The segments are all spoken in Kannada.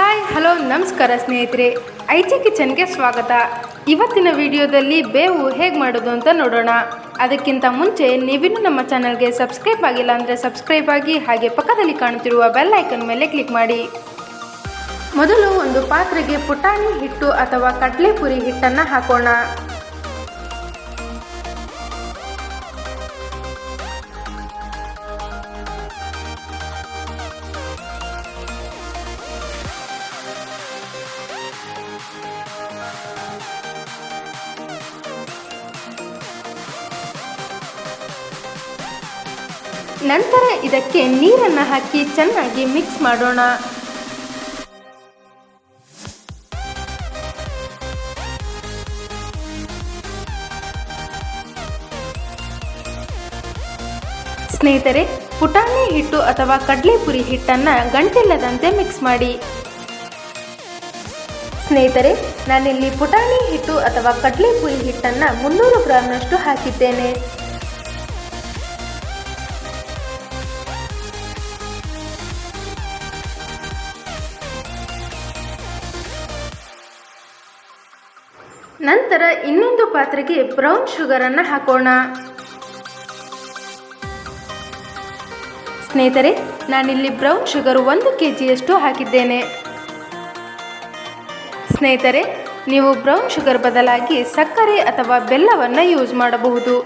ಹಾಯ್, ಹಲೋ, ನಮಸ್ಕಾರ ಸ್ನೇಹಿತರೆ. ಐಚಿ ಕಿಚನ್ಗೆ ಸ್ವಾಗತ. ಇವತ್ತಿನ ವಿಡಿಯೋದಲ್ಲಿ ಬೇವು ಹೇಗೆ ಮಾಡೋದು ಅಂತ ನೋಡೋಣ. ಅದಕ್ಕಿಂತ ಮುಂಚೆ ನೀವಿನ್ನೂ ನಮ್ಮ ಚಾನಲ್ಗೆ ಸಬ್ಸ್ಕ್ರೈಬ್ ಆಗಿಲ್ಲ ಅಂದರೆ ಸಬ್ಸ್ಕ್ರೈಬ್ ಆಗಿ ಹಾಗೆ ಪಕ್ಕದಲ್ಲಿ ಕಾಣುತ್ತಿರುವ ಬೆಲ್ ಐಕನ್ ಮೇಲೆ ಕ್ಲಿಕ್ ಮಾಡಿ. ಮೊದಲು ಒಂದು ಪಾತ್ರೆಗೆ ಪುಟಾಣಿ ಹಿಟ್ಟು ಅಥವಾ ಕಡಲೆಪುರಿ ಹಿಟ್ಟನ್ನು ಹಾಕೋಣ. ನಂತರ ಇದಕ್ಕೆ ನೀರನ್ನು ಹಾಕಿ ಚೆನ್ನಾಗಿ ಮಿಕ್ಸ್ ಮಾಡೋಣ. ಸ್ನೇಹಿತರೆ, ಪುಟಾಣಿ ಹಿಟ್ಟು ಅಥವಾ ಕಡಲೆಪುರಿ ಹಿಟ್ಟನ್ನು ಗಂಟಿಲ್ಲದಂತೆ ಮಿಕ್ಸ್ ಮಾಡಿ. ಸ್ನೇಹಿತರೆ, ನಾನಿಲ್ಲಿ ಪುಟಾಣಿ ಹಿಟ್ಟು ಅಥವಾ ಕಡಲೆಪುರಿ ಹಿಟ್ಟನ್ನು ಮುನ್ನೂರು ಗ್ರಾಮ್ನಷ್ಟು ಹಾಕಿದ್ದೇನೆ. ನಂತರ ಇನ್ನೊಂದು ಪಾತ್ರೆಗೆ ಬ್ರೌನ್ ಶುಗರನ್ನು ಹಾಕೋಣ. ಸ್ನೇಹಿತರೆ, ನಾನಿಲ್ಲಿ ಬ್ರೌನ್ ಶುಗರ್ ಒಂದು ಕೆ ಜಿಯಷ್ಟು ಹಾಕಿದ್ದೇನೆ. ಸ್ನೇಹಿತರೆ, ನೀವು ಬ್ರೌನ್ ಶುಗರ್ ಬದಲಾಗಿ ಸಕ್ಕರೆ ಅಥವಾ ಬೆಲ್ಲವನ್ನು ಯೂಸ್ ಮಾಡಬಹುದು.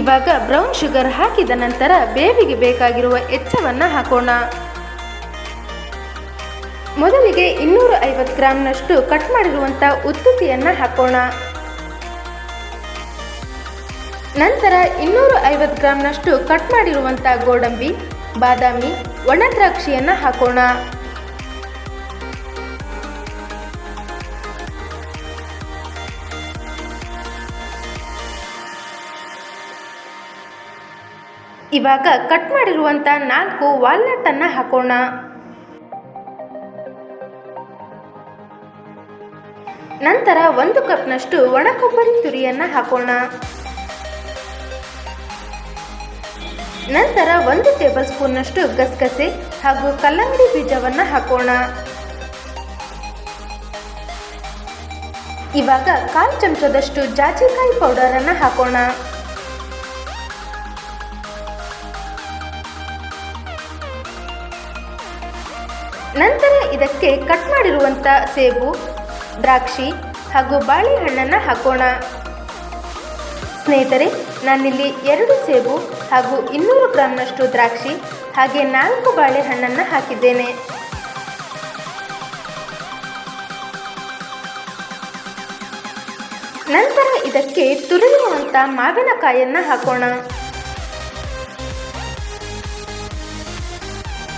ಇವಾಗ ಬ್ರೌನ್ ಶುಗರ್ ಹಾಕಿದ ನಂತರ ಬೇವಿಗೆ ಬೇಕಾಗಿರುವ ಎಚ್ಚವನ್ನು ಹಾಕೋಣ. ಮೊದಲಿಗೆ ಇನ್ನೂರ ಐವತ್ತು ಗ್ರಾಮ್ನಷ್ಟು ಕಟ್ ಮಾಡಿರುವಂಥ ಉತ್ತುತಿಯನ್ನು ಹಾಕೋಣ. ನಂತರ ಇನ್ನೂರ ಐವತ್ತು ಗ್ರಾಮ್ನಷ್ಟು ಕಟ್ ಮಾಡಿರುವಂಥ ಗೋಡಂಬಿ, ಬಾದಾಮಿ ಒಣ ದ್ರಾಕ್ಷಿಯನ್ನು ಹಾಕೋಣ. ಇವಾಗ ಕಟ್ ಮಾಡಿರುವಂಥ ನಾಲ್ಕು ವಾಲ್ನಟ್ಟನ್ನು ಹಾಕೋಣ. ನಂತರ ಒಂದು ಕಪ್ನಷ್ಟು ಒಣ ಕೊಬ್ಬರಿ ತುರಿಯನ್ನು ಹಾಕೋಣ. ನಂತರ ಒಂದು ಟೇಬಲ್ ಸ್ಪೂನ್ನಷ್ಟು ಗಸಗಸೆ ಹಾಗೂ ಕಲ್ಲಂಗಡಿ ಬೀಜವನ್ನು ಹಾಕೋಣ. ಇವಾಗ ಕಾಲು ಚಮಚದಷ್ಟು ಜಾಜಿಕಾಯಿ ಪೌಡರನ್ನು ಹಾಕೋಣ. ನಂತರ ಇದಕ್ಕೆ ಕಟ್ ಮಾಡಿರುವಂಥ ಸೇಬು ದ್ರಾಕ್ಷಿ ಹಾಗೂ ಬಾಳೆಹಣ್ಣನ್ನು ಹಾಕೋಣ. ಸ್ನೇಹಿತರೆ, ನಾನಿಲ್ಲಿ ಎರಡು ಸೇಬು ಹಾಗೂ ಇನ್ನೂರು ಗ್ರಾಮ್ನಷ್ಟು ದ್ರಾಕ್ಷಿ ಹಾಗೆ ನಾಲ್ಕು ಬಾಳೆಹಣ್ಣನ್ನು ಹಾಕಿದ್ದೇನೆ. ನಂತರ ಇದಕ್ಕೆ ತುರಿಯುವಂಥ ಮಾವಿನಕಾಯನ್ನು ಹಾಕೋಣ.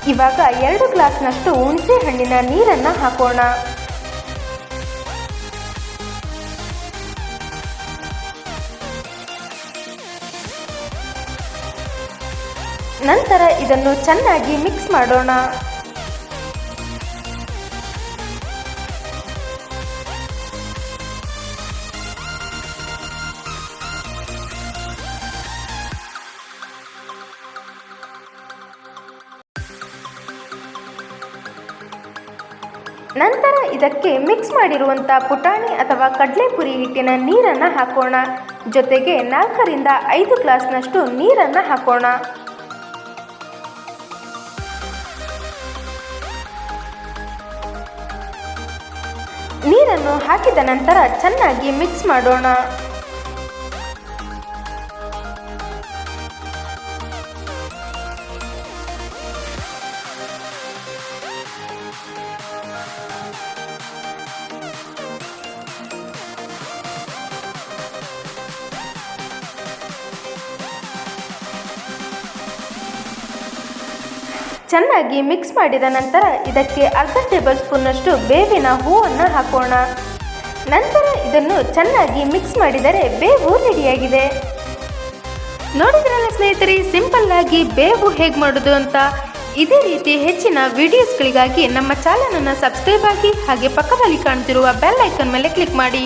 ಇವಾಗ ಎರಡು ಗ್ಲಾಸ್ನಷ್ಟು ಹುಣಸೆ ಹಣ್ಣಿನ ನೀರನ್ನು ಹಾಕೋಣ. ನಂತರ ಇದನ್ನು ಚೆನ್ನಾಗಿ ಮಿಕ್ಸ್ ಮಾಡೋಣ. ನಂತರ ಇದಕ್ಕೆ ಮಿಕ್ಸ್ ಮಾಡಿರುವಂಥ ಪುಟಾಣಿ ಅಥವಾ ಕಡಲೆಪುರಿ ಹಿಟ್ಟಿನ ನೀರನ್ನು ಹಾಕೋಣ. ಜೊತೆಗೆ ನಾಲ್ಕರಿಂದ ಐದು ಗ್ಲಾಸ್ನಷ್ಟು ನೀರನ್ನು ಹಾಕೋಣ. ನೀರನ್ನು ಹಾಕಿದ ನಂತರ ಚೆನ್ನಾಗಿ ಮಿಕ್ಸ್ ಮಾಡೋಣ. ಚೆನ್ನಾಗಿ ಮಿಕ್ಸ್ ಮಾಡಿದ ನಂತರ ಇದಕ್ಕೆ ಅರ್ಧ ಟೇಬಲ್ ಸ್ಪೂನ್ನಷ್ಟು ಬೇವಿನ ಹೂವನ್ನು ಹಾಕೋಣ. ನಂತರ ಇದನ್ನು ಚೆನ್ನಾಗಿ ಮಿಕ್ಸ್ ಮಾಡಿದರೆ ಬೇವು ರೆಡಿಯಾಗಿದೆ ನೋಡಿದ್ರಲ್ಲ ಸ್ನೇಹಿತರೆ ಸಿಂಪಲ್ ಆಗಿ ಬೇವು ಹೇಗೆ ಮಾಡೋದು ಅಂತ? ಇದೇ ರೀತಿ ಹೆಚ್ಚಿನ ವಿಡಿಯೋಸ್ಗಳಿಗಾಗಿ ನಮ್ಮ ಚಾನಲನ್ನು ಸಬ್ಸ್ಕ್ರೈಬ್ ಆಗಿ ಹಾಗೆ ಪಕ್ಕದಲ್ಲಿ ಕಾಣ್ತಿರುವ ಬೆಲ್ ಐಕನ್ ಮೇಲೆ ಕ್ಲಿಕ್ ಮಾಡಿ.